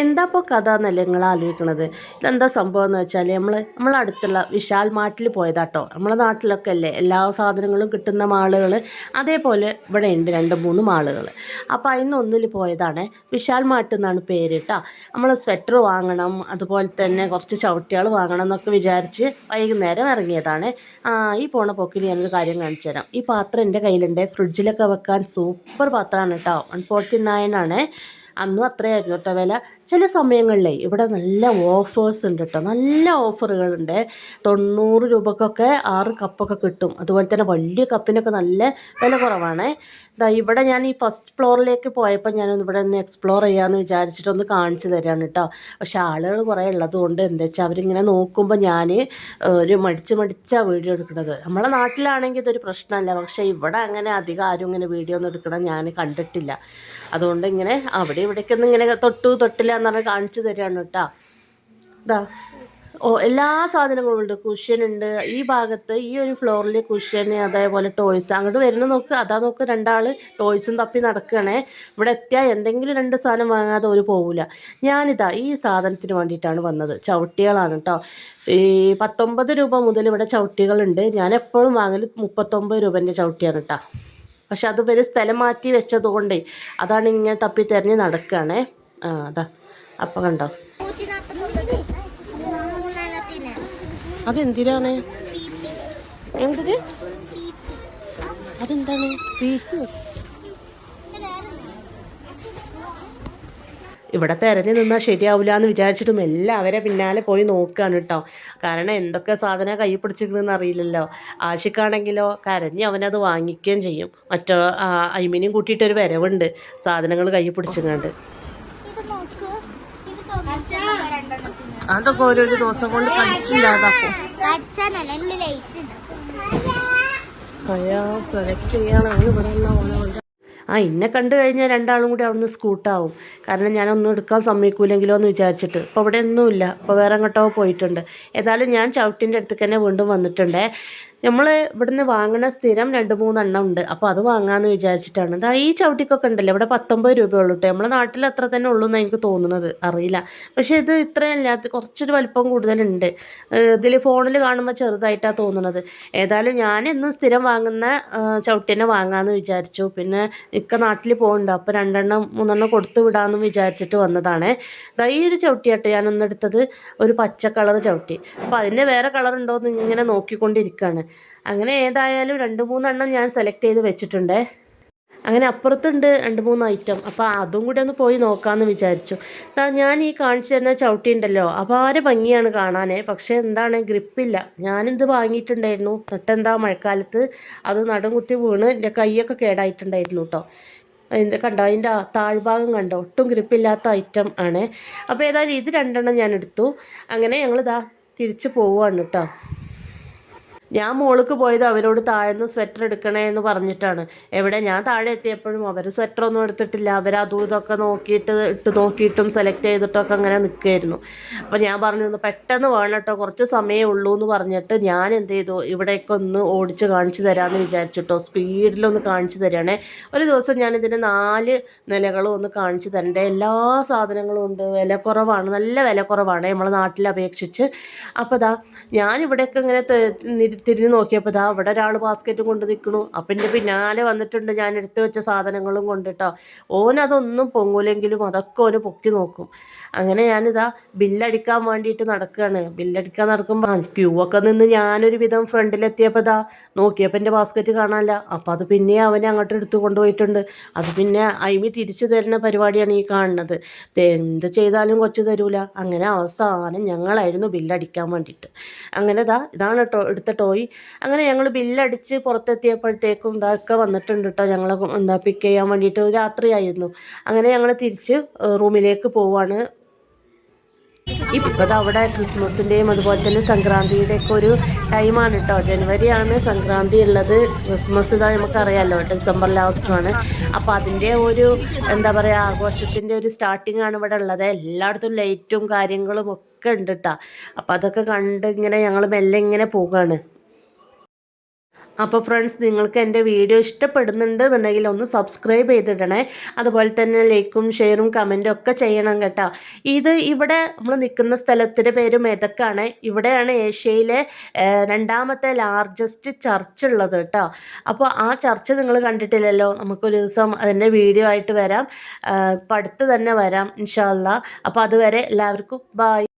എന്താ ഇപ്പോൾ കഥ എന്നല്ലേ നിങ്ങൾ ആലോചിക്കണത്? ഇതെന്താ സംഭവം എന്ന് വെച്ചാൽ നമ്മൾ നമ്മളെ അടുത്തുള്ള വിശാൽ മാട്ടിൽ പോയതാട്ടോ. നമ്മളെ നാട്ടിലൊക്കെ അല്ലേ എല്ലാ സാധനങ്ങളും കിട്ടുന്ന മാളുകൾ അതേപോലെ ഇവിടെ ഉണ്ട് രണ്ട് മൂന്ന് മാളുകൾ അപ്പോൾ അതിന് ഒന്നിൽ പോയതാണ് വിശാൽ മാട്ട് എന്നാണ് പേര് കേട്ടോ. നമ്മൾ സ്വെറ്റർ വാങ്ങണം അതുപോലെ തന്നെ കുറച്ച് ചവിട്ടികൾ വാങ്ങണം എന്നൊക്കെ വിചാരിച്ച് വൈകുന്നേരം ഇറങ്ങിയതാണ്. ഈ പോണ പോക്കിൽ ഞാനൊരു കാര്യം കാണിച്ചു തരാം. ഈ പാത്രം എന്റെ കയ്യിലുണ്ട്. ഫ്രിഡ്ജിലൊക്കെ വെക്കാൻ സൂപ്പർ പാത്രമാണ് കേട്ടോ. വൺ ഫോർട്ടി നയൻ ആണ്. അന്നും അത്രയായിരുന്നു കേട്ടോ വില. ചില സമയങ്ങളിലേ ഇവിടെ നല്ല ഓഫേഴ്സ് ഉണ്ട് കേട്ടോ. നല്ല ഓഫറുകളുണ്ട് തൊണ്ണൂറ് രൂപക്കൊക്കെ ആറ് കപ്പൊക്കെ കിട്ടും. അതുപോലെ തന്നെ വലിയ കപ്പിനൊക്കെ നല്ല വില കുറവാണ്. ദാ ഇവിടെ ഞാൻ ഈ ഫസ്റ്റ് ഫ്ലോറിലേക്ക് പോയപ്പോൾ ഞാനൊന്ന് ഇവിടെ ഒന്ന് എക്സ്പ്ലോർ ചെയ്യാമെന്ന് വിചാരിച്ചിട്ടൊന്ന് കാണിച്ചു തരാണ് കേട്ടോ പക്ഷെ ആളുകൾ കുറേ ഉള്ളതുകൊണ്ട് എന്താ വെച്ചാൽ അവരിങ്ങനെ നോക്കുമ്പോൾ ഞാൻ ഒരു മടിച്ച് മടിച്ചാണ് വീഡിയോ എടുക്കുന്നത് നമ്മളെ നാട്ടിലാണെങ്കിൽ ഇതൊരു പ്രശ്നമല്ല പക്ഷേ ഇവിടെ അങ്ങനെ അധികം ആരും ഇങ്ങനെ വീഡിയോ ഒന്നും എടുക്കണം ഞാൻ കണ്ടിട്ടില്ല. അതുകൊണ്ട് ഇങ്ങനെ അവിടെ ഇവിടേക്കൊന്നും ഇങ്ങനെ തൊട്ടു തൊട്ടില്ല എന്ന് പറഞ്ഞാൽ കാണിച്ചു തരാണ് കേട്ടോ ഇതാ എല്ലാ സാധനങ്ങളും ഉണ്ട്. കുഷ്യൻ ഉണ്ട് ഈ ഭാഗത്ത് ഈ ഒരു ഫ്ലോറിൽ കുഷ്യൻ അതേപോലെ ടോയ്സ് അങ്ങോട്ട് വരുന്ന നോക്ക് അതാ നോക്ക് രണ്ടാൾ ടോയ്സും തപ്പി നടക്കുകയാണേ ഇവിടെ എത്തിയാൽ എന്തെങ്കിലും രണ്ട് സാധനം വാങ്ങാതെ ഒരു പോവില്ല ഞാനിതാ ഈ സാധനത്തിന് വേണ്ടിയിട്ടാണ് വന്നത്. ചവിട്ടികളാണ് കേട്ടോ ഈ പത്തൊമ്പത് രൂപ മുതൽ ഇവിടെ ചവിട്ടികളുണ്ട്. ഞാൻ എപ്പോഴും വാങ്ങൽ മുപ്പത്തൊമ്പത് രൂപേന്റെ ചവിട്ടിയാണ് കേട്ടോ പക്ഷെ അത് വരെ സ്ഥലം മാറ്റി വെച്ചത് കൊണ്ടേ അതാണ് ഇങ്ങനെ തപ്പി തിരഞ്ഞ് നടക്കുകയാണേ ആ അതാ. അപ്പം കണ്ടോ? അതെന്തിനാണ്? എന്തിന് അതെന്താണ്? ഇവിടെ തിരഞ്ഞു നിന്നാൽ ശരിയാവില്ല എന്ന് വിചാരിച്ചിട്ടും എല്ലാവരെ പിന്നാലെ പോയി നോക്കുകയാണ് കേട്ടോ കാരണം എന്തൊക്കെ സാധനം കൈ പിടിച്ചിരിക്കണമെന്ന് അറിയില്ലല്ലോ. ആഷിക്കാണെങ്കിലോ കരഞ്ഞ് അവനത് വാങ്ങിക്കുകയും ചെയ്യും. മറ്റോ അയിമിനെയും കൂട്ടിയിട്ടൊരു വരവുണ്ട് സാധനങ്ങൾ കൈ പിടിച്ചിങ്ങാണ്ട്. അതൊക്കെ ഓരോരു ദിവസം കൊണ്ട് അയ്യാ സെലക്ട് ഇവിടെ ആ ഇന്നെ കണ്ടു കഴിഞ്ഞാൽ രണ്ടാളും കൂടി അവിടുന്ന് സ്കൂട്ടാവും കാരണം ഞാനൊന്നും എടുക്കാൻ സമ്മതിക്കൂലെങ്കിലോ എന്ന് വിചാരിച്ചിട്ട്. ഇപ്പോൾ ഇവിടെ ഒന്നുമില്ല. ഇപ്പോൾ വേറെ എങ്ങോട്ടോ പോയിട്ടുണ്ട്. ഏതായാലും ഞാൻ ചവിട്ടിന്റെ അടുത്തേക്ക് തന്നെ വീണ്ടും വന്നിട്ടുണ്ടേ. നമ്മൾ ഇവിടുന്ന് വാങ്ങണ സ്ഥിരം രണ്ട് മൂന്നെണ്ണം ഉണ്ട്. അപ്പോൾ അത് വാങ്ങാമെന്ന് വിചാരിച്ചിട്ടാണ്. ഇതാ ഈ ചവിട്ടിക്കൊക്കെ ഉണ്ടല്ലോ ഇവിടെ പത്തൊമ്പത് രൂപയുള്ളൂ കേട്ടോ നമ്മളെ നാട്ടിൽ അത്ര തന്നെ ഉള്ളൂ എന്നാണ് എനിക്ക് തോന്നുന്നത്. അറിയില്ല. പക്ഷേ ഇത് ഇത്രയല്ല ഇത് കുറച്ചൊരു വലിപ്പം കൂടുതലുണ്ട്. ഇതിൽ ഫോണിൽ കാണുമ്പോൾ ചെറുതായിട്ടാണ് തോന്നുന്നത് ഏതായാലും ഞാൻ എന്നും സ്ഥിരം വാങ്ങുന്ന ചവിട്ടി തന്നെ വാങ്ങാമെന്ന് വിചാരിച്ചു. പിന്നെ ഇക്ക നാട്ടിൽ പോകുന്നുണ്ട് അപ്പോൾ രണ്ടെണ്ണം മൂന്നെണ്ണം കൊടുത്തു വിടാമെന്ന് വിചാരിച്ചിട്ട് വന്നതാണ്. ദാ ഈ ഒരു ചവിട്ടിയാട്ടെ ഞാനൊന്നെടുത്തത് ഒരു പച്ച കളർ ചവിട്ടി. അപ്പോൾ അതിന്റെ വേറെ കളർ ഉണ്ടോ എന്ന് ഇങ്ങനെ നോക്കിക്കൊണ്ടിരിക്കുകയാണ് അങ്ങനെ ഏതായാലും രണ്ട് മൂന്നെണ്ണം ഞാൻ സെലക്ട് ചെയ്ത് വെച്ചിട്ടുണ്ട്. അങ്ങനെ അപ്പുറത്തുണ്ട് രണ്ട് മൂന്ന് ഐറ്റം അപ്പോൾ അതും കൂടി ഒന്ന് പോയി നോക്കാമെന്ന് വിചാരിച്ചു. ഞാൻ ഈ കാണിച്ചു തരുന്ന ചവിട്ടി ഉണ്ടല്ലോ അപാര ഭംഗിയാണ് കാണാനേ. പക്ഷേ എന്താണ് ഗ്രിപ്പില്ല. ഞാനിത് വാങ്ങിയിട്ടുണ്ടായിരുന്നു. തൊട്ടെന്താ മഴക്കാലത്ത് അത് നടും കുത്തി വീണ് എന്റെ കൈയൊക്കെ കേടായിട്ടുണ്ടായിരുന്നു കേട്ടോ അതിന്റെ കണ്ടോ അതിന്റെ താഴ്ഭാഗം കണ്ടോ? ഒട്ടും ഗ്രിപ്പില്ലാത്ത ഐറ്റം ആണ്. അപ്പോൾ ഏതായാലും ഇത് രണ്ടെണ്ണം ഞാൻ എടുത്തു. അങ്ങനെ ഞങ്ങളിതാ തിരിച്ച് പോവുകയാണ് കേട്ടോ ഞാൻ മോൾക്ക് പോയത് അവരോട് താഴ്ന്ന് സ്വെറ്റർ എടുക്കണേ എന്ന് പറഞ്ഞിട്ടാണ്. എവിടെ ഞാൻ താഴെ എത്തിയപ്പോഴും അവർ സ്വെറ്റർ ഒന്നും എടുത്തിട്ടില്ല. അവർ അതും ഇതൊക്കെ നോക്കിയിട്ട് ഇട്ട് നോക്കിയിട്ടും സെലക്ട് ചെയ്തിട്ടൊക്കെ അങ്ങനെ നിൽക്കുകയായിരുന്നു അപ്പോൾ ഞാൻ പറഞ്ഞു "ഒന്ന് പെട്ടെന്ന് വേണം കേട്ടോ. കുറച്ച് സമയമേ ഉള്ളൂ എന്ന് പറഞ്ഞിട്ട് ഞാൻ എന്ത് ചെയ്തു? ഇവിടേക്ക് ഒന്ന് ഓടിച്ച് കാണിച്ചു തരാമെന്ന് വിചാരിച്ചിട്ടോ. സ്പീഡിലൊന്ന് കാണിച്ചു തരികയാണേ. ഒരു ദിവസം ഞാൻ ഇതിന്റെ നാല് നിലകളും ഒന്ന് കാണിച്ചു തരണ്ടേ. എല്ലാ സാധനങ്ങളും ഉണ്ട്. വില കുറവാണ് നല്ല വില കുറവാണ് നമ്മളെ നാട്ടിൽ അപേക്ഷിച്ച്. അപ്പോൾ ദാ ഞാനിവിടെയൊക്കെ ഇങ്ങനെ നിരി- തിരിഞ്ഞ് നോക്കിയപ്പോൾ ഇതാ അവിടെ ഒരാൾ ബാസ്ക്കറ്റ് കൊണ്ട് നിൽക്കണു അപ്പം എന്റെ പിന്നാലെ വന്നിട്ടുണ്ട് ഞാൻ എടുത്തു വെച്ച സാധനങ്ങളും കൊണ്ടിട്ടോ ഓനതൊന്നും പൊങ്ങൂലെങ്കിലും അതൊക്കെ ഓന് പൊക്കി നോക്കും. അങ്ങനെ ഞാനിതാ ബില്ലടിക്കാൻ വേണ്ടിയിട്ട് നടക്കുകയാണ് ബില്ലടിക്കാൻ നടക്കുമ്പോൾ ക്യൂ ഒക്കെ നിന്ന് ഞാനൊരു വിധം ഫ്രണ്ടിലെത്തിയപ്പോൾ ഇതാ നോക്കിയപ്പോൾ എന്റെ ബാസ്ക്കറ്റ് കാണാനില്ല. അപ്പോൾ അത് പിന്നെ അവനെ അങ്ങോട്ട് എടുത്തു കൊണ്ടുപോയിട്ടുണ്ട്. അത് പിന്നെ അയിമി തിരിച്ചു തരുന്ന പരിപാടിയാണ് ഈ കാണുന്നത്. എന്ത് ചെയ്താലും കൊച്ചു തരൂല. അങ്ങനെ അവസാനം ഞങ്ങളായിരുന്നു ബില്ലടിക്കാൻ വേണ്ടിയിട്ട്. അങ്ങനെ ഇതാ ഇതാണ് കേട്ടോ എടുത്ത അങ്ങനെ ഞങ്ങൾ ബില്ലടിച്ച് പുറത്തെത്തിയപ്പോഴത്തേക്കും ഇതൊക്കെ വന്നിട്ടുണ്ട് കേട്ടോ ഞങ്ങളെ എന്താ പിക്ക് ചെയ്യാൻ വേണ്ടിയിട്ട് രാത്രിയായിരുന്നു. അങ്ങനെ ഞങ്ങൾ തിരിച്ച് റൂമിലേക്ക് പോവാണ്. ഇപ്പോൾ അവിടെ ക്രിസ്മസിന്റെയും അതുപോലെ തന്നെ സംക്രാന്തിയുടെ ഒക്കെ ഒരു ടൈമാണ് കേട്ടോ ജനുവരിയാണ് സംക്രാന്തി ഉള്ളത്. ക്രിസ്മസ് ഇതാ നമുക്കറിയാമല്ലോ ഡിസംബർ ലാസ്റ്റുമാണ് അപ്പോൾ അതിന്റെ ഒരു എന്താ പറയുക ആഘോഷത്തിന്റെ ഒരു സ്റ്റാർട്ടിംഗ് ആണ് ഇവിടെ ഉള്ളത്. എല്ലായിടത്തും ലൈറ്റും കാര്യങ്ങളും ഒക്കെ ഉണ്ട് കേട്ടോ അപ്പോൾ അതൊക്കെ കണ്ട് ഇങ്ങനെ ഞങ്ങൾ മെല്ലെ ഇങ്ങനെ പോവുകയാണ് അപ്പോൾ ഫ്രണ്ട്സ് നിങ്ങൾക്ക് എന്റെ വീഡിയോ ഇഷ്ടപ്പെടുന്നുണ്ട് എന്നുണ്ടെങ്കിൽ ഒന്ന് സബ്സ്ക്രൈബ് ചെയ്തിടണേ. അതുപോലെ തന്നെ ലൈക്കും ഷെയറും കമന്റും ഒക്കെ ചെയ്യണം കേട്ടോ. ഇത് ഇവിടെ നമ്മൾ നിൽക്കുന്ന സ്ഥലത്തിന്റെ പേര് മെതക്കാണ്. ഇവിടെയാണ് ഏഷ്യയിലെ രണ്ടാമത്തെ ലാർജസ്റ്റ് ചർച്ച് ഉള്ളത് കേട്ടോ. അപ്പോൾ ആ ചർച്ച് നിങ്ങൾ കണ്ടിട്ടില്ലല്ലോ. നമുക്കൊരു ദിവസം അതിന്റെ വീഡിയോ ആയിട്ട് വരാം. ഇപ്പം അടുത്ത് തന്നെ വരാം ഇൻഷാല്ല അപ്പോൾ അതുവരെ എല്ലാവർക്കും ബായ്